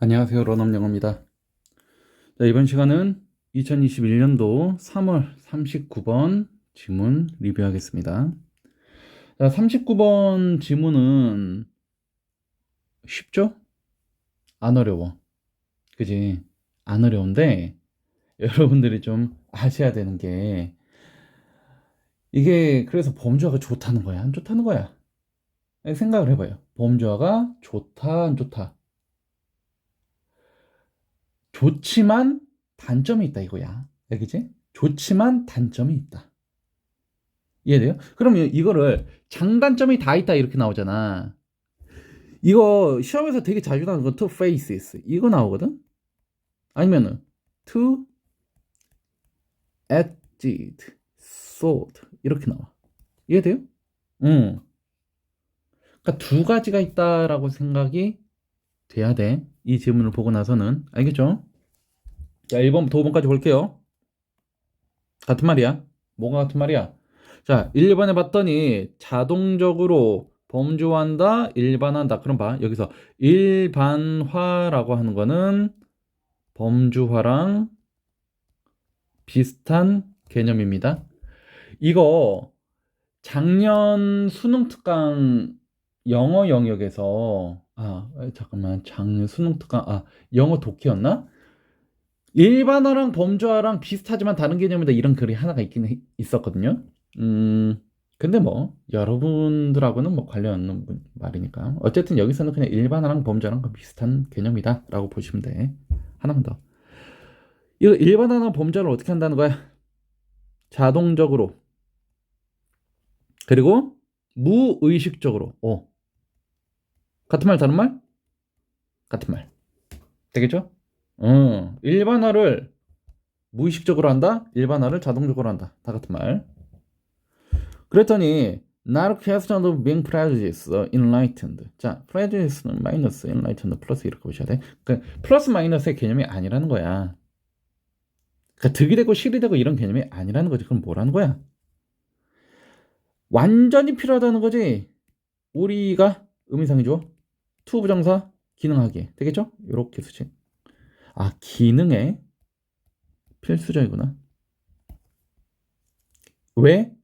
안녕하세요. 런업영어입니다. 자, 이번 시간은 2021년도 3월 39번 지문 리뷰하겠습니다. 자, 39번 지문은 쉽죠? 안 어려워. 그지? 안 어려운데 여러분들이 좀 아셔야 되는 게 이게 그래서 범주화가 좋다는 거야? 안 좋다는 거야? 생각을 해봐요. 범주화가 좋다, 안 좋다? 좋지만 단점이 있다 이거야. 알겠지? 좋지만 단점이 있다. 이해돼요? 그러면 이거를 장단점이 다 있다 이렇게 나오잖아. 이거 시험에서 되게 자주 나오는 거 two faces 이거 나오거든? 아니면은 two edged sword 이렇게 나와. 이해돼요? 응. 그러니까 두 가지가 있다라고 생각이 돼야 돼. 이 질문을 보고 나서는 알겠죠? 자, 1번부터 5번까지 볼게요. 같은 말이야. 뭐가 같은 말이야? 자, 1번에 봤더니 자동적으로 범주화한다, 일반한다. 그럼 봐. 여기서 일반화라고 하는 거는 범주화랑 비슷한 개념입니다. 이거 작년 수능 특강 영어 영역에서 아 잠깐만 작년 수능 특강 아 영어 독해였나? 일반어랑 범주어랑 비슷하지만 다른 개념이다 이런 글이 하나가 있긴 해- 있었거든요. 음 근데 뭐 여러분들하고는 뭐 관련 없는 분- 말이니까 어쨌든 여기서는 그냥 일반어랑 범주어랑 비슷한 개념이다라고 보시면 돼. 하나만 더. 이거 일반어랑 범주어를 어떻게 한다는 거야? 자동적으로 그리고 무의식적으로. 어. 같은 말 다른 말? 같은 말. 되겠죠? 어, 일반화를 무의식적으로 한다? 일반화를 자동적으로 한다. 다 같은 말. 그랬더니 not question of being prejudiced, enlightened. 자, prejudice는 마이너스, enlightened 플러스 이렇게 보셔야 돼. 그 플러스 마이너스의 개념이 아니라는 거야. 그러니까 득이 되고 실이 되고 이런 개념이 아니라는 거지. 그럼 뭐라는 거야? 완전히 필요하다는 거지. 우리가 의미상의 주어 투 부정사 기능하기 되겠죠? 이렇게 수식. 아 기능의 필수적이구나. 왜?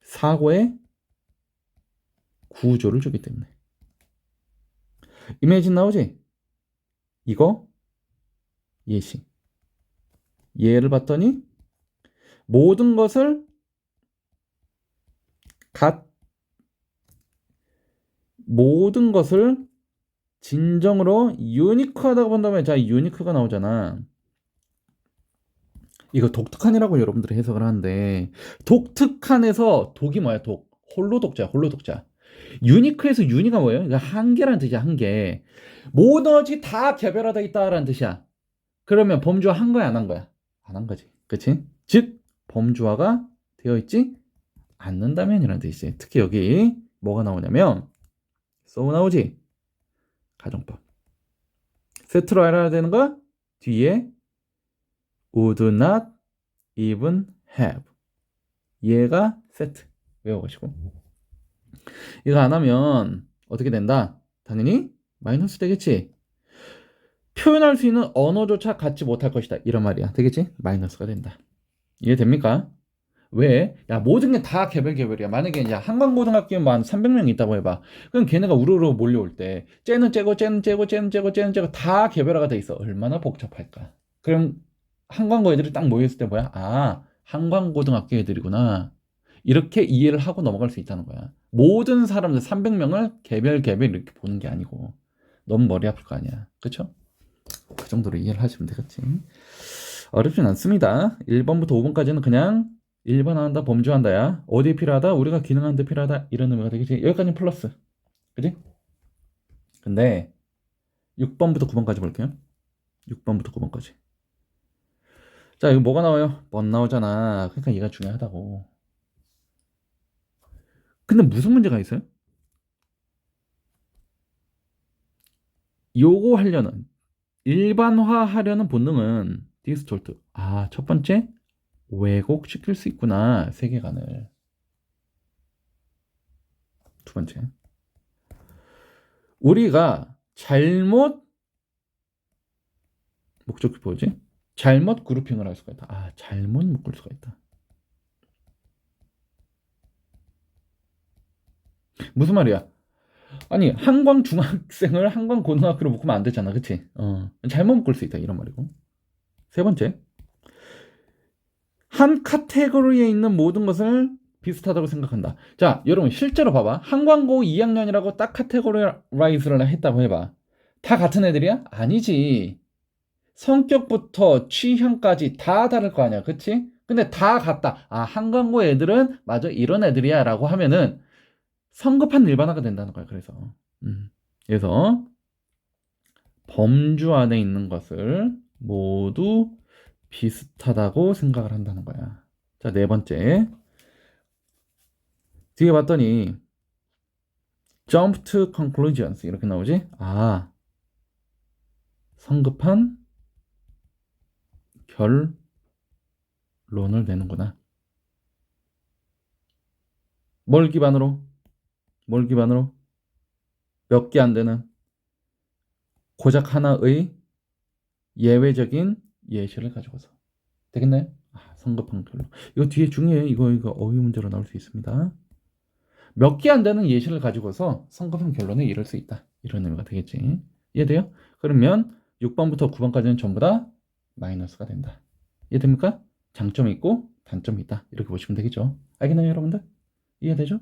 사고의 구조를 주기 때문에. 이미지 나오지? 이거 예시. 예를 봤더니 모든 것을 갓 모든 것을 진정으로 유니크하다고 본다면 자 유니크가 나오잖아. 이거 독특한이라고 여러분들이 해석을 하는데 독특한에서 독이 뭐야 독 홀로 독자 홀로 독자 유니크에서 유니가 뭐예요? 이거 한계라는 뜻이야 한계 모든 것이 다 개별화되어 있다라는 뜻이야 그러면 범주화 한 거야 안 한 거야? 안 한 거지 그치? 즉 범주화가 되어 있지 않는다면이라는 뜻이지 특히 여기 뭐가 나오냐면 so 나오지 가정법. 세트로 알아야 되는 거 뒤에 would not even have. 얘가 세트. 외워가시고. 이거 안 하면 어떻게 된다? 당연히 마이너스 되겠지. 표현할 수 있는 언어조차 갖지 못할 것이다. 이런 말이야. 되겠지? 마이너스가 된다. 이해됩니까? 왜? 야 모든 게 다 개별 개별이야 만약에 이제 한강고등학교에 뭐한 300명 있다고 해봐 그럼 걔네가 우르르 몰려올 때 쟤는 쟤고 쟤는 쟤고 쟤는 쟤고 쟤는 쟤고 다 개별화가 돼 있어 얼마나 복잡할까 그럼 한광고 애들이 딱 모였을 때 뭐야? 아, 한광고등학교 애들이구나. 이렇게 이해를 하고 넘어갈 수 있다는 거야. 모든 사람들 300명을 개별 개별 이렇게 보는 게 아니고 너무 머리 아플 거 아니야. 그쵸? 그 정도로 이해를 하시면 되겠지. 어렵진 않습니다. 1번부터 5번까지는 그냥 일반화한다, 범주한다야. 어디에 필요하다? 우리가 기능하는 데 필요하다. 이런 의미가 되겠지. 여기까지는 플러스. 그지? 근데 6번부터 9번까지 볼게요. 6번부터 9번까지. 자, 이거 뭐가 나와요? 번 나오잖아. 그러니까 얘가 중요하다고. 근데 무슨 문제가 있어요? 요거 하려는 일반화 하려는 본능은 디스톨트. 아, 첫 번째 왜곡시킬 수 있구나. 세계관을. 두 번째. 우리가 잘못 목적기 뭐지? 잘못 그룹핑을 할 수가 있다. 아, 잘못 묶을 수가 있다. 무슨 말이야? 아니, 한광 중학생을 한광 고등학교로 묶으면 안 되잖아. 그치? 어, 잘못 묶을 수 있다. 이런 말이고. 세 번째. 한 카테고리에 있는 모든 것을 비슷하다고 생각한다. 자, 여러분, 실제로 봐봐. 한광고 2학년이라고 딱 카테고라이즈를 했다고 해봐. 다 같은 애들이야? 아니지. 성격부터 취향까지 다 다를 거 아니야. 그치? 근데 다 같다. 아, 한광고 애들은 맞아. 이런 애들이야. 라고 하면은 성급한 일반화가 된다는 거야. 그래서. 음. 그래서 범주 안에 있는 것을 모두 비슷하다고 생각을 한다는 거야. 자, 네 번째. 뒤에 봤더니 jump to conclusions 이렇게 나오지? 아, 성급한 결론을 내는구나. 뭘 기반으로? 뭘 기반으로? 몇 개 안 되는 고작 하나의 예외적인 예시를 가지고서 되겠나요? 아, 성급한 결론. 이거 뒤에 중요해. 이거 이거 어휘 문제로 나올 수 있습니다. 몇 개 안 되는 예시를 가지고서 성급한 결론에 이를 수 있다. 이런 의미가 되겠지. 이해돼요? 그러면 6번부터 9번까지는 전부 다 마이너스가 된다. 이해됩니까? 장점이 있고 단점이 있다. 이렇게 보시면 되겠죠. 알겠나요, 여러분들? 이해되죠?